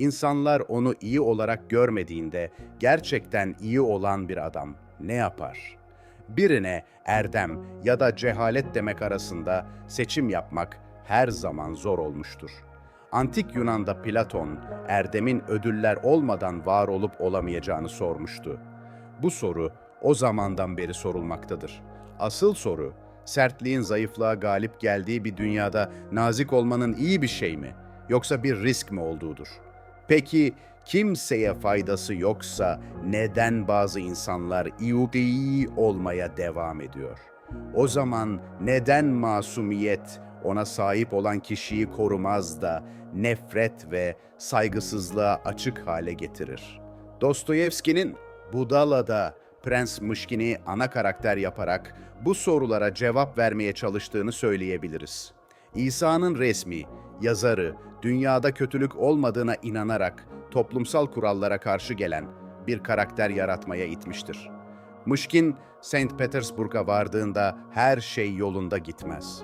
İnsanlar onu iyi olarak görmediğinde gerçekten iyi olan bir adam ne yapar? Birine erdem ya da cehalet demek arasında seçim yapmak her zaman zor olmuştur. Antik Yunan'da Platon, erdemin ödüller olmadan var olup olamayacağını sormuştu. Bu soru o zamandan beri sorulmaktadır. Asıl soru, sertliğin zayıflığa galip geldiği bir dünyada nazik olmanın iyi bir şey mi, yoksa bir risk mi olduğudur. Peki kimseye faydası yoksa neden bazı insanlar iyi olmaya devam ediyor? O zaman neden masumiyet ona sahip olan kişiyi korumaz da nefret ve saygısızlığa açık hale getirir? Dostoyevski'nin Budala'da Prens Mışkin'i ana karakter yaparak bu sorulara cevap vermeye çalıştığını söyleyebiliriz. İsa'nın resmi, yazarı, dünyada kötülük olmadığına inanarak toplumsal kurallara karşı gelen bir karakter yaratmaya itmiştir. Mışkin, St. Petersburg'a vardığında her şey yolunda gitmez.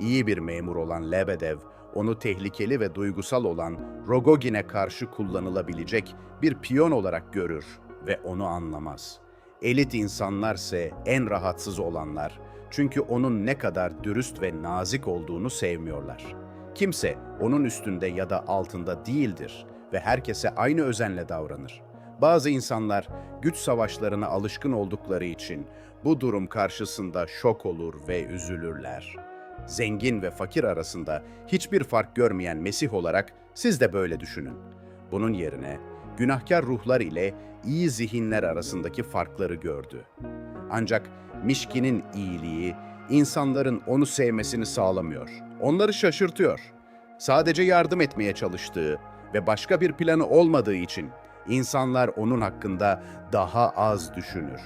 İyi bir memur olan Lebedev, onu tehlikeli ve duygusal olan Rogogin'e karşı kullanılabilecek bir piyon olarak görür ve onu anlamaz. Elit insanlarse en rahatsız olanlar. Çünkü onun ne kadar dürüst ve nazik olduğunu sevmiyorlar. Kimse onun üstünde ya da altında değildir ve herkese aynı özenle davranır. Bazı insanlar güç savaşlarına alışkın oldukları için bu durum karşısında şok olur ve üzülürler. Zengin ve fakir arasında hiçbir fark görmeyen Mesih olarak siz de böyle düşünün. Bunun yerine günahkar ruhlar ile iyi zihinler arasındaki farkları gördü. Ancak Mişkin'in iyiliği insanların onu sevmesini sağlamıyor. Onları şaşırtıyor. Sadece yardım etmeye çalıştığı ve başka bir planı olmadığı için insanlar onun hakkında daha az düşünür.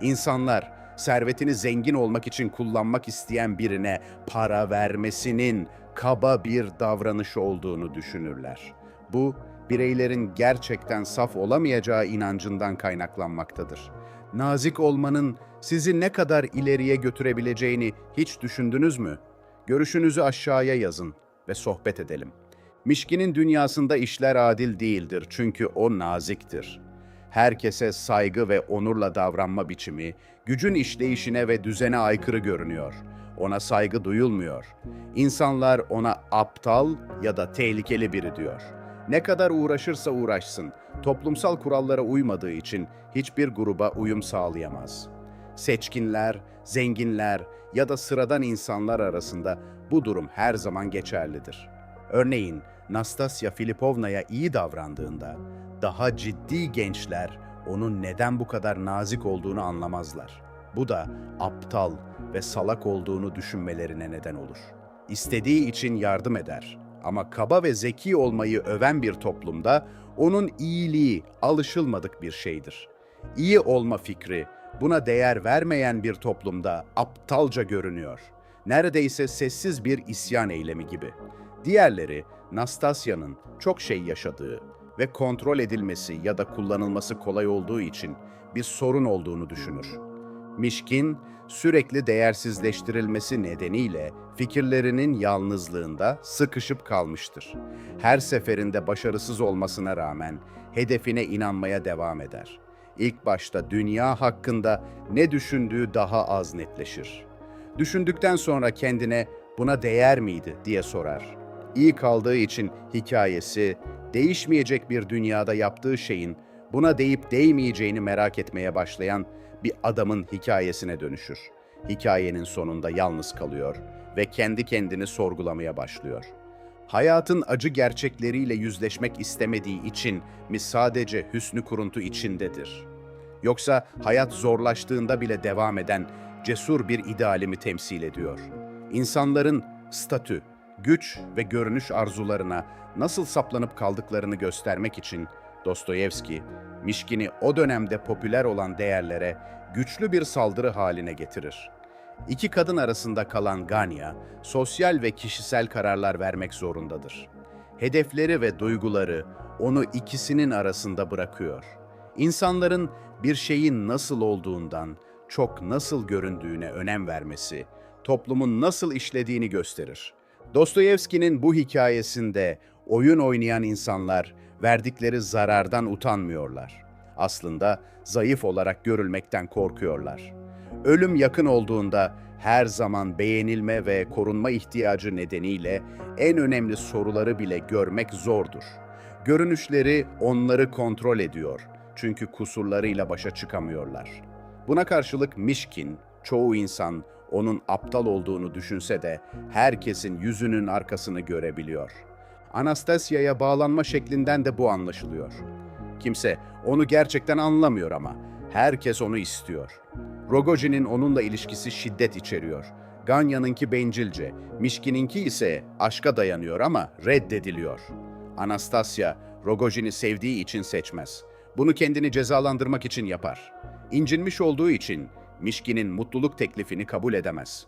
İnsanlar servetini zengin olmak için kullanmak isteyen birine para vermesinin kaba bir davranış olduğunu düşünürler. Bu bireylerin gerçekten saf olamayacağı inancından kaynaklanmaktadır. Nazik olmanın sizi ne kadar ileriye götürebileceğini hiç düşündünüz mü? Görüşünüzü aşağıya yazın ve sohbet edelim. Mişkin'in dünyasında işler adil değildir çünkü o naziktir. Herkese saygı ve onurla davranma biçimi, gücün işleyişine ve düzene aykırı görünüyor. Ona saygı duyulmuyor. İnsanlar ona aptal ya da tehlikeli biri diyor. Ne kadar uğraşırsa uğraşsın, toplumsal kurallara uymadığı için hiçbir gruba uyum sağlayamaz. Seçkinler, zenginler ya da sıradan insanlar arasında bu durum her zaman geçerlidir. Örneğin Nastasya Filipovna'ya iyi davrandığında daha ciddi gençler onun neden bu kadar nazik olduğunu anlamazlar. Bu da aptal ve salak olduğunu düşünmelerine neden olur. İstediği için yardım eder ama kaba ve zeki olmayı öven bir toplumda onun iyiliği alışılmadık bir şeydir. İyi olma fikri buna değer vermeyen bir toplumda aptalca görünüyor. Neredeyse sessiz bir isyan eylemi gibi. Diğerleri Nastasya'nın çok şey yaşadığı ve kontrol edilmesi ya da kullanılması kolay olduğu için bir sorun olduğunu düşünür. Mişkin, sürekli değersizleştirilmesi nedeniyle fikirlerinin yalnızlığında sıkışıp kalmıştır. Her seferinde başarısız olmasına rağmen hedefine inanmaya devam eder. İlk başta dünya hakkında ne düşündüğü daha az netleşir. Düşündükten sonra kendine buna değer miydi diye sorar. İyi kaldığı için hikayesi, değişmeyecek bir dünyada yaptığı şeyin buna değip değmeyeceğini merak etmeye başlayan bir adamın hikayesine dönüşür. Hikayenin sonunda yalnız kalıyor ve kendi kendini sorgulamaya başlıyor. Hayatın acı gerçekleriyle yüzleşmek istemediği için mi sadece hüsnü kuruntu içindedir? Yoksa hayat zorlaştığında bile devam eden cesur bir ideali mi temsil ediyor? İnsanların statü, güç ve görünüş arzularına nasıl saplanıp kaldıklarını göstermek için Dostoyevski, Mişkin'i o dönemde popüler olan değerlere güçlü bir saldırı haline getirir. İki kadın arasında kalan Ganya, sosyal ve kişisel kararlar vermek zorundadır. Hedefleri ve duyguları onu ikisinin arasında bırakıyor. İnsanların bir şeyin nasıl olduğundan çok nasıl göründüğüne önem vermesi, toplumun nasıl işlediğini gösterir. Dostoyevski'nin bu hikayesinde oyun oynayan insanlar verdikleri zarardan utanmıyorlar. Aslında zayıf olarak görülmekten korkuyorlar. Ölüm yakın olduğunda her zaman beğenilme ve korunma ihtiyacı nedeniyle en önemli soruları bile görmek zordur. Görünüşleri onları kontrol ediyor çünkü kusurlarıyla başa çıkamıyorlar. Buna karşılık Mişkin, çoğu insan onun aptal olduğunu düşünse de herkesin yüzünün arkasını görebiliyor. Anastasia'ya bağlanma şeklinden de bu anlaşılıyor. Kimse onu gerçekten anlamıyor ama herkes onu istiyor. Rogojin'in onunla ilişkisi şiddet içeriyor. Ganya'nınki bencilce, Mişkin'inki ise aşka dayanıyor ama reddediliyor. Anastasya, Rogojin'i sevdiği için seçmez. Bunu kendini cezalandırmak için yapar. İncinmiş olduğu için Mişkin'in mutluluk teklifini kabul edemez.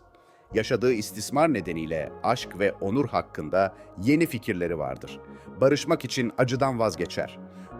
Yaşadığı istismar nedeniyle aşk ve onur hakkında yeni fikirleri vardır. Barışmak için acıdan vazgeçer.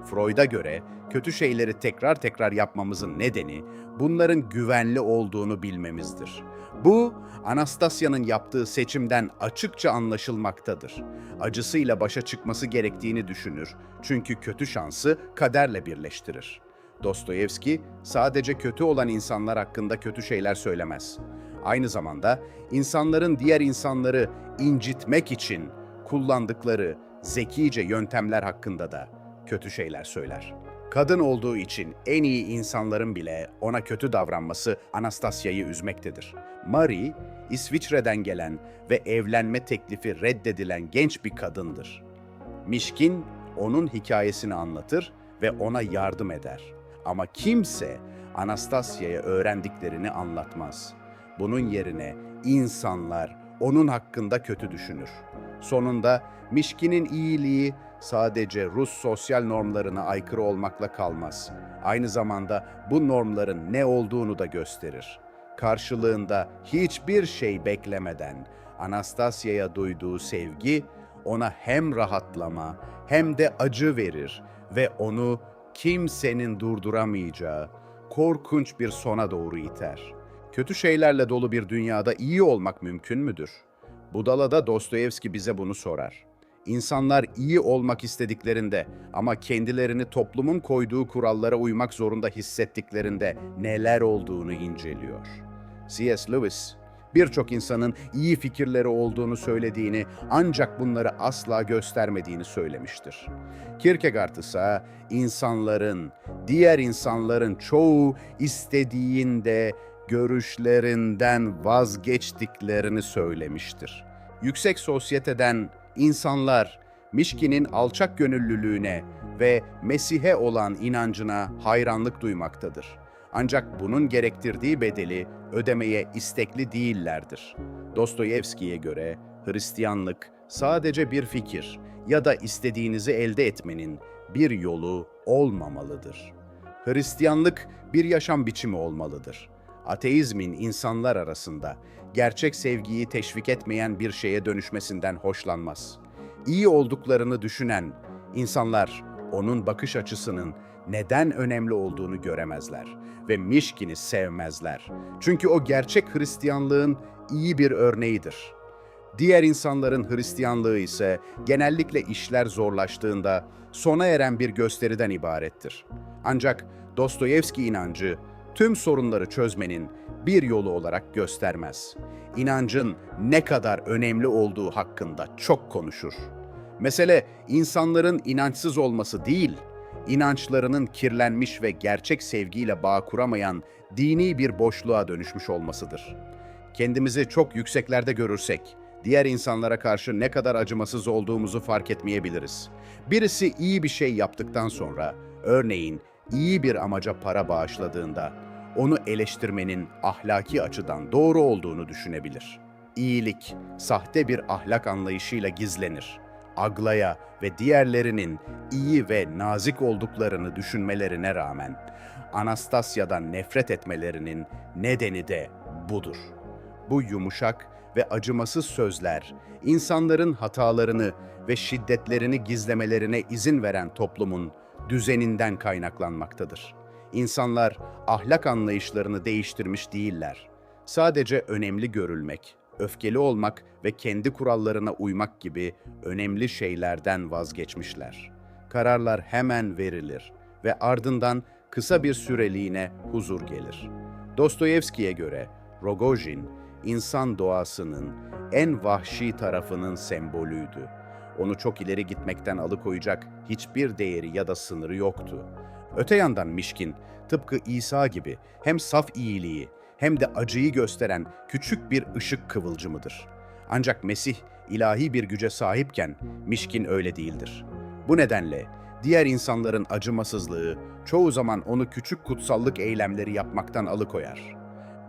Freud'a göre kötü şeyleri tekrar tekrar yapmamızın nedeni bunların güvenli olduğunu bilmemizdir. Bu, Anastasya'nın yaptığı seçimden açıkça anlaşılmaktadır. Acısıyla başa çıkması gerektiğini düşünür çünkü kötü şansı kaderle birleştirir. Dostoyevski sadece kötü olan insanlar hakkında kötü şeyler söylemez. Aynı zamanda insanların diğer insanları incitmek için kullandıkları zekice yöntemler hakkında da kötü şeyler söyler. Kadın olduğu için en iyi insanların bile ona kötü davranması Anastasya'yı üzmektedir. Marie, İsviçre'den gelen ve evlenme teklifi reddedilen genç bir kadındır. Mişkin onun hikayesini anlatır ve ona yardım eder. Ama kimse Anastasya'ya öğrendiklerini anlatmaz. Bunun yerine insanlar onun hakkında kötü düşünür. Sonunda Mişkin'in iyiliği sadece Rus sosyal normlarına aykırı olmakla kalmaz. Aynı zamanda bu normların ne olduğunu da gösterir. Karşılığında hiçbir şey beklemeden Anastasya'ya duyduğu sevgi ona hem rahatlama hem de acı verir ve onu kimsenin durduramayacağı korkunç bir sona doğru iter. Kötü şeylerle dolu bir dünyada iyi olmak mümkün müdür? Budala'da Dostoyevski bize bunu sorar. İnsanlar iyi olmak istediklerinde ama kendilerini toplumun koyduğu kurallara uymak zorunda hissettiklerinde neler olduğunu inceliyor. C.S. Lewis, birçok insanın iyi fikirleri olduğunu söylediğini ancak bunları asla göstermediğini söylemiştir. Kierkegaard ise insanların, diğer insanların çoğu istediğinde görüşlerinden vazgeçtiklerini söylemiştir. Yüksek sosyeteden insanlar Mişkin'in alçak gönüllülüğüne ve Mesih'e olan inancına hayranlık duymaktadır. Ancak bunun gerektirdiği bedeli ödemeye istekli değillerdir. Dostoyevski'ye göre Hristiyanlık sadece bir fikir ya da istediğinizi elde etmenin bir yolu olmamalıdır. Hristiyanlık bir yaşam biçimi olmalıdır. Ateizmin insanlar arasında gerçek sevgiyi teşvik etmeyen bir şeye dönüşmesinden hoşlanmaz. İyi olduklarını düşünen insanlar onun bakış açısının neden önemli olduğunu göremezler ve Mişkin'i sevmezler. Çünkü o gerçek Hristiyanlığın iyi bir örneğidir. Diğer insanların Hristiyanlığı ise genellikle işler zorlaştığında sona eren bir gösteriden ibarettir. Ancak Dostoyevski inancı tüm sorunları çözmenin bir yolu olarak göstermez. İnancın ne kadar önemli olduğu hakkında çok konuşur. Mesele insanların inançsız olması değil, inançlarının kirlenmiş ve gerçek sevgiyle bağ kuramayan dini bir boşluğa dönüşmüş olmasıdır. Kendimizi çok yükseklerde görürsek, diğer insanlara karşı ne kadar acımasız olduğumuzu fark etmeyebiliriz. Birisi iyi bir şey yaptıktan sonra, örneğin iyi bir amaca para bağışladığında, onu eleştirmenin ahlaki açıdan doğru olduğunu düşünebilir. İyilik, sahte bir ahlak anlayışıyla gizlenir. Aglaya ve diğerlerinin iyi ve nazik olduklarını düşünmelerine rağmen Anastasya'dan nefret etmelerinin nedeni de budur. Bu yumuşak ve acımasız sözler, insanların hatalarını ve şiddetlerini gizlemelerine izin veren toplumun düzeninden kaynaklanmaktadır. İnsanlar ahlak anlayışlarını değiştirmiş değiller. Sadece önemli görülmek, öfkeli olmak ve kendi kurallarına uymak gibi önemli şeylerden vazgeçmişler. kararlar hemen verilir ve ardından kısa bir süreliğine huzur gelir. Dostoyevski'ye göre Rogojin, insan doğasının en vahşi tarafının sembolüydü. Onu çok ileri gitmekten alıkoyacak hiçbir değeri ya da sınırı yoktu. Öte yandan Mişkin, tıpkı İsa gibi hem saf iyiliği hem de acıyı gösteren küçük bir ışık kıvılcımıdır. Ancak Mesih ilahi bir güce sahipken Mişkin öyle değildir. Bu nedenle diğer insanların acımasızlığı çoğu zaman onu küçük kutsallık eylemleri yapmaktan alıkoyar.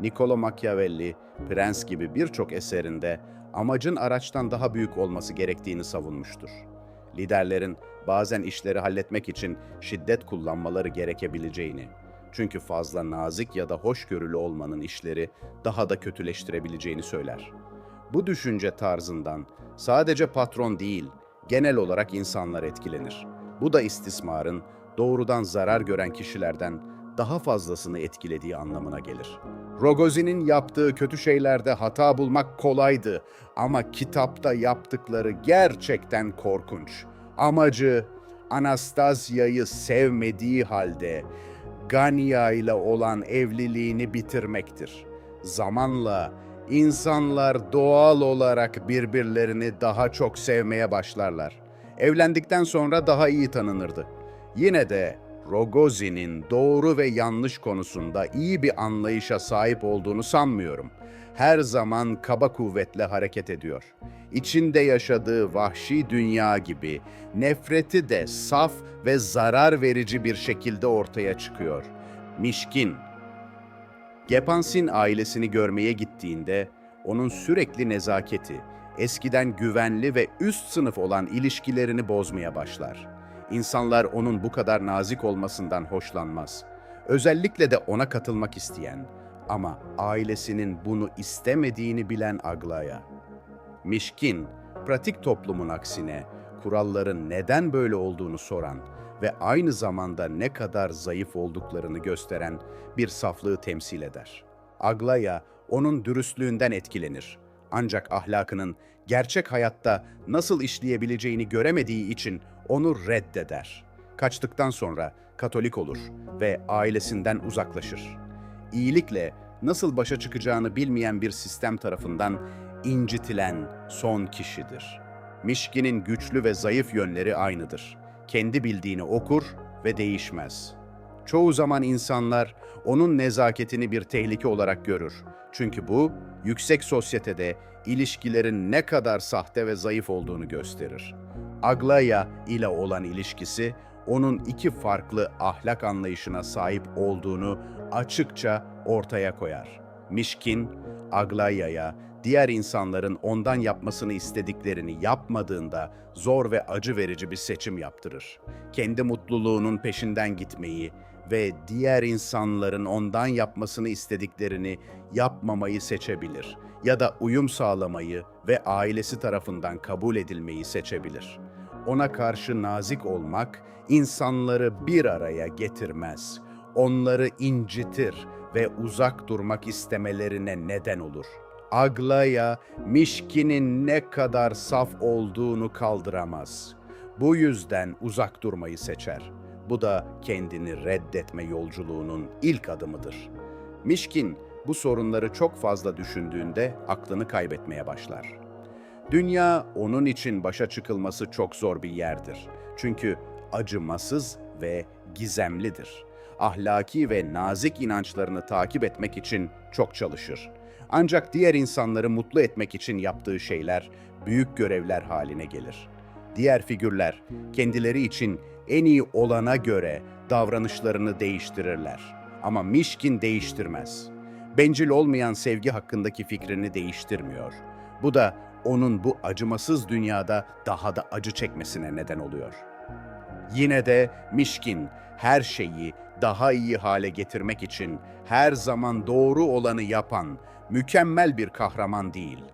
Niccolo Machiavelli, Prens gibi birçok eserinde amacın araçtan daha büyük olması gerektiğini savunmuştur. Liderlerin bazen işleri halletmek için şiddet kullanmaları gerekebileceğini, çünkü fazla nazik ya da hoşgörülü olmanın işleri daha da kötüleştirebileceğini söyler. Bu düşünce tarzından sadece patron değil, genel olarak insanlar etkilenir. Bu da istismarın doğrudan zarar gören kişilerden daha fazlasını etkilediği anlamına gelir. Rogozin'in yaptığı kötü şeylerde hata bulmak kolaydı ama kitapta yaptıkları gerçekten korkunç. Amacı Anastasia'yı sevmediği halde Gania ile olan evliliğini bitirmektir. Zamanla insanlar doğal olarak birbirlerini daha çok sevmeye başlarlar. Evlendikten sonra daha iyi tanınırdı. Yine de Rogozin'in doğru ve yanlış konusunda iyi bir anlayışa sahip olduğunu sanmıyorum. Her zaman kaba kuvvetle hareket ediyor. İçinde yaşadığı vahşi dünya gibi nefreti de saf ve zarar verici bir şekilde ortaya çıkıyor. Mişkin. Gepansin ailesini görmeye gittiğinde onun sürekli nezaketi, eskiden güvenli ve üst sınıf olan ilişkilerini bozmaya başlar. İnsanlar onun bu kadar nazik olmasından hoşlanmaz. Özellikle de ona katılmak isteyen ama ailesinin bunu istemediğini bilen Aglaya. Mişkin, pratik toplumun aksine kuralların neden böyle olduğunu soran ve aynı zamanda ne kadar zayıf olduklarını gösteren bir saflığı temsil eder. Aglaya onun dürüstlüğünden etkilenir. Ancak ahlakının gerçek hayatta nasıl işleyebileceğini göremediği için onu reddeder. Kaçtıktan sonra Katolik olur ve ailesinden uzaklaşır. İyilikle nasıl başa çıkacağını bilmeyen bir sistem tarafından incitilen son kişidir. Mişkin'in güçlü ve zayıf yönleri aynıdır. Kendi bildiğini okur ve değişmez. Çoğu zaman insanlar onun nezaketini bir tehlike olarak görür. Çünkü bu yüksek sosyetede ilişkilerin ne kadar sahte ve zayıf olduğunu gösterir. Aglaya ile olan ilişkisi onun iki farklı ahlak anlayışına sahip olduğunu açıkça ortaya koyar. Mişkin, Aglaya'ya diğer insanların ondan yapmasını istediklerini yapmadığında zor ve acı verici bir seçim yaptırır. Kendi mutluluğunun peşinden gitmeyi ve diğer insanların ondan yapmasını istediklerini yapmamayı seçebilir ya da uyum sağlamayı ve ailesi tarafından kabul edilmeyi seçebilir. Ona karşı nazik olmak insanları bir araya getirmez. Onları incitir ve uzak durmak istemelerine neden olur. Aglaya, Mişkin'in ne kadar saf olduğunu kaldıramaz. Bu yüzden uzak durmayı seçer. Bu da kendini reddetme yolculuğunun ilk adımıdır. Mişkin bu sorunları çok fazla düşündüğünde aklını kaybetmeye başlar. Dünya onun için başa çıkılması çok zor bir yerdir. Çünkü acımasız ve gizemlidir. Ahlaki ve nazik inançlarını takip etmek için çok çalışır. Ancak diğer insanları mutlu etmek için yaptığı şeyler büyük görevler haline gelir. Diğer figürler kendileri için en iyi olana göre davranışlarını değiştirirler. Ama Mişkin değiştirmez. Bencil olmayan sevgi hakkındaki fikrini değiştirmiyor. Bu da onun bu acımasız dünyada daha da acı çekmesine neden oluyor. Yine de Mişkin her şeyi daha iyi hale getirmek için her zaman doğru olanı yapan mükemmel bir kahraman değil.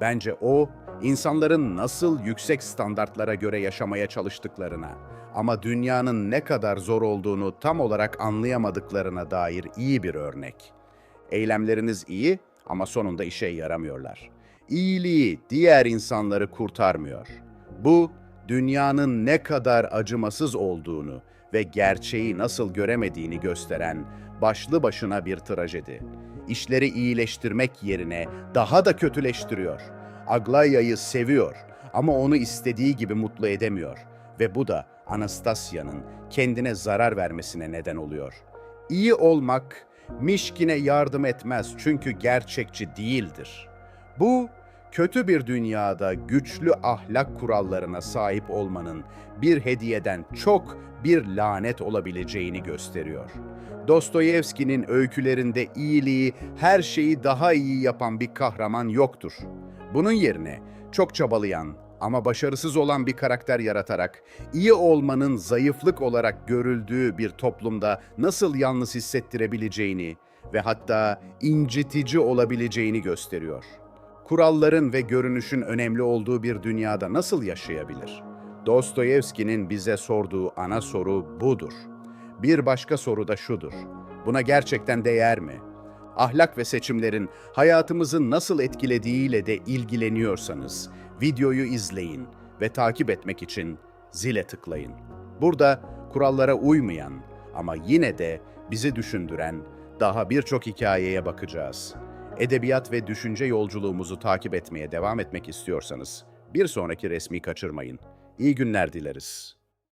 Bence o insanların nasıl yüksek standartlara göre yaşamaya çalıştıklarına ama dünyanın ne kadar zor olduğunu tam olarak anlayamadıklarına dair iyi bir örnek. Eylemleriniz iyi ama sonunda işe yaramıyorlar. İyiliği diğer insanları kurtarmıyor. Bu dünyanın ne kadar acımasız olduğunu ve gerçeği nasıl göremediğini gösteren başlı başına bir trajedi. İşleri iyileştirmek yerine daha da kötüleştiriyor. Aglaya'yı seviyor ama onu istediği gibi mutlu edemiyor ve bu da Anastasia'nın kendine zarar vermesine neden oluyor. İyi olmak Mişkin'e yardım etmez çünkü gerçekçi değildir. Bu kötü bir dünyada güçlü ahlak kurallarına sahip olmanın bir hediyeden çok bir lanet olabileceğini gösteriyor. Dostoyevski'nin öykülerinde iyiliği, her şeyi daha iyi yapan bir kahraman yoktur. Bunun yerine çok çabalayan ama başarısız olan bir karakter yaratarak iyi olmanın zayıflık olarak görüldüğü bir toplumda nasıl yalnız hissettirebileceğini ve hatta incitici olabileceğini gösteriyor. Kuralların ve görünüşün önemli olduğu bir dünyada nasıl yaşayabilir? Dostoyevski'nin bize sorduğu ana soru budur. Bir başka soru da şudur. Buna gerçekten değer mi? Ahlak ve seçimlerin hayatımızı nasıl etkilediğiyle de ilgileniyorsanız videoyu izleyin ve takip etmek için zile tıklayın. Burada kurallara uymayan ama yine de bizi düşündüren daha birçok hikayeye bakacağız. Edebiyat ve düşünce yolculuğumuzu takip etmeye devam etmek istiyorsanız bir sonraki resmi kaçırmayın. İyi günler dileriz.